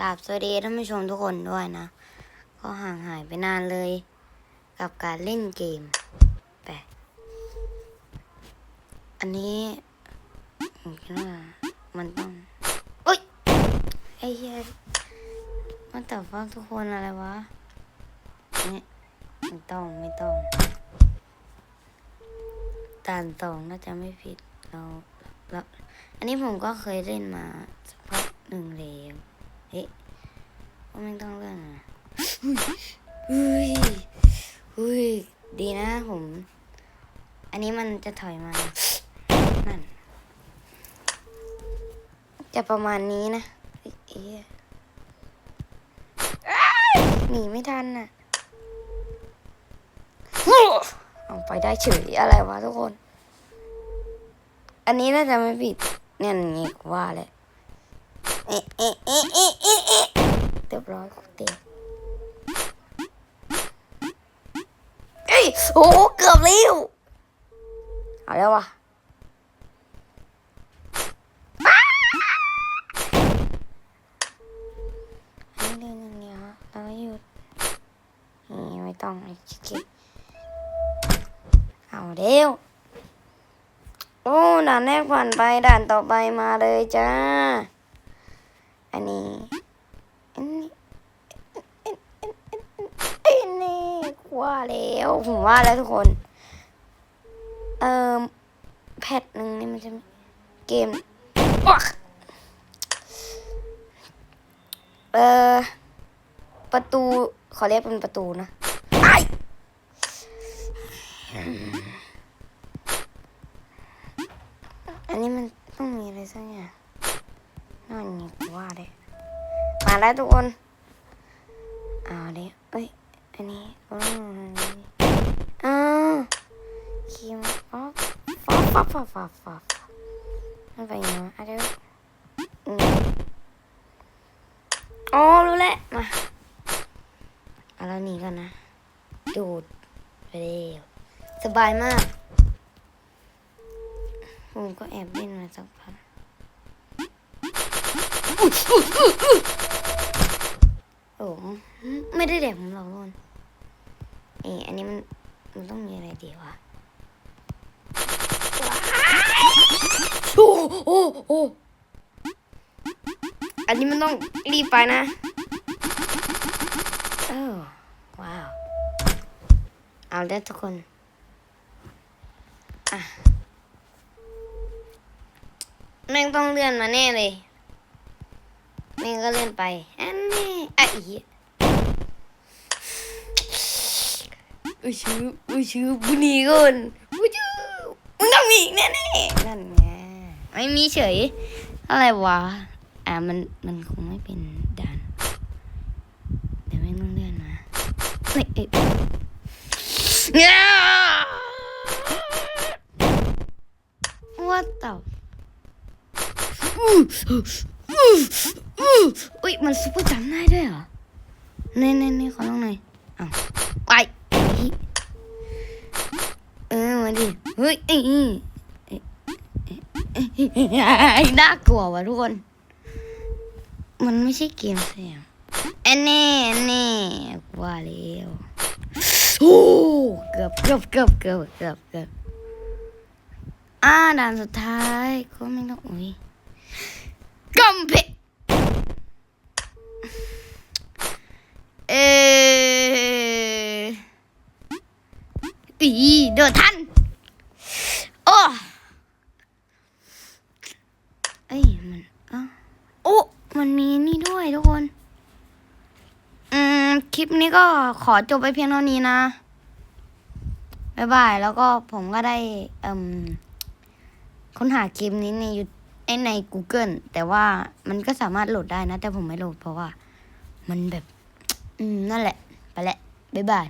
กราบสวัสดีท่านผู้ชมทุกคนด้วยนะ ก็ห่างหายไปนานเลย กับการเล่นเกมไปอันนี้ผมคิดว่ามันต้องอุ้ยไอ้เหี้ยมันแต่ฟักทุกคนอะไรวะนี่ไม่ต้องไม่ต้องด่านสองน่าจะไม่ผิดเราเราอันนี้ผมก็เคยเล่นมาสักพัก หนึ่งแล้วเฮ้ยว่าไม่ต้องเลื่อนอะอุ้ยอุ้ยดีนะผม อันนี้มันจะถอยมา นั่น จะประมาณนี้นะเอ้ยหนีไม่ทันน่ะเอาไปได้เฉยอะไรวะทุกคน อันนี้น่าจะไม่ผิดเนี่ยอย่ว่าแหละ เรียบร้อยกูเตะเอ้ยโอ้เกือบแล้วเอาแล้ววะให้เดินอย่างเดียวแล้วหยุดนี่ไม่ต้องไอ้ชิคกี้เอาเร็ว โอ้ ด่านแรกผ่านไป ด่านต่อไปมาเลยจ้า อันนี้อันนี้อันนี้ว่าแล้วผมว่าแล้วทุกคน เอ่อแพทหนึ่งนี่มันจะเกมเออประตูขอเรียกเป็นประตูนะไอ้อันนี้มันต้องมีอะไรสักอย่าง นั่นนี่กูว่าเลยมาแล้วทุกคนเอาเดี๋ยเอ้ย อันนี้อืมอ้าคิมป๊อปป๊อปป๊อปป๊อปป๊อปป๊อปมันไปยังไงวะอะเดี๋ยวอืมอ๋อรู้แล้วมาเอาแล้วหนีกันนะดูดไปเร็วสบายมาก ผมก็แอบเล่นมาสักพัก โอ้ไม่ได้เด็กผมหรอกทุกคนนี่อันนี้มันมันต้องมีอะไรดีวะโอ้โอ้โอ้อันนี้มันต้องรีบไปนะเออว้าว เอาได้ทุกคนอะแม่งต้องเลื่อนมาแน่เลย แม่งก็เลื่อนไป อันนี้อะอีอุ้ยชื่ออุ้ยชื่อบุนีก่อนอุ้ยชื่อมึงต้องมีอีกแน่ๆนั่นไงไม่มีเฉย อะไรวะ อะมันมันคงไม่เป็นด่านเดี๋ยวแม่งต้องเลื่อนมาเฮ้ยเอ้ยเนี่ย What the อุ้ยมันซุปเปอร์จำได้ด้วยเหรอเน่เน่เน่ขอลองหน่อยอ้าวไปเออมาดิเฮ้ยไอ้ไอ้น่ากลัวว่ะทุกคน มันไม่ใช่เกมเสียงอันนี้อันนี้ว่าแล้วโอ้เกือบเกือบเกือบเกือบเกือบเกือบอ่าด่านสุดท้ายก็ไม่ต้องอุ้ย กำเพเอออีเดือดทันโอ้เอ้ยมันอ้าวโอ้มันมีนี่ด้วยทุกคน อืม คลิปนี้ก็ขอจบไปเพียงเท่านี้นะ บ๊ายบาย แล้วก็ผมก็ได้ เอ่มค้นหาคลิปนี้ในยู ไอใน Google แต่ว่ามันก็สามารถโหลดได้นะ แต่ผมไม่โหลดเพราะว่า มันแบบ อืม นั่นแหละ ไปแล้วบ๊ายบาย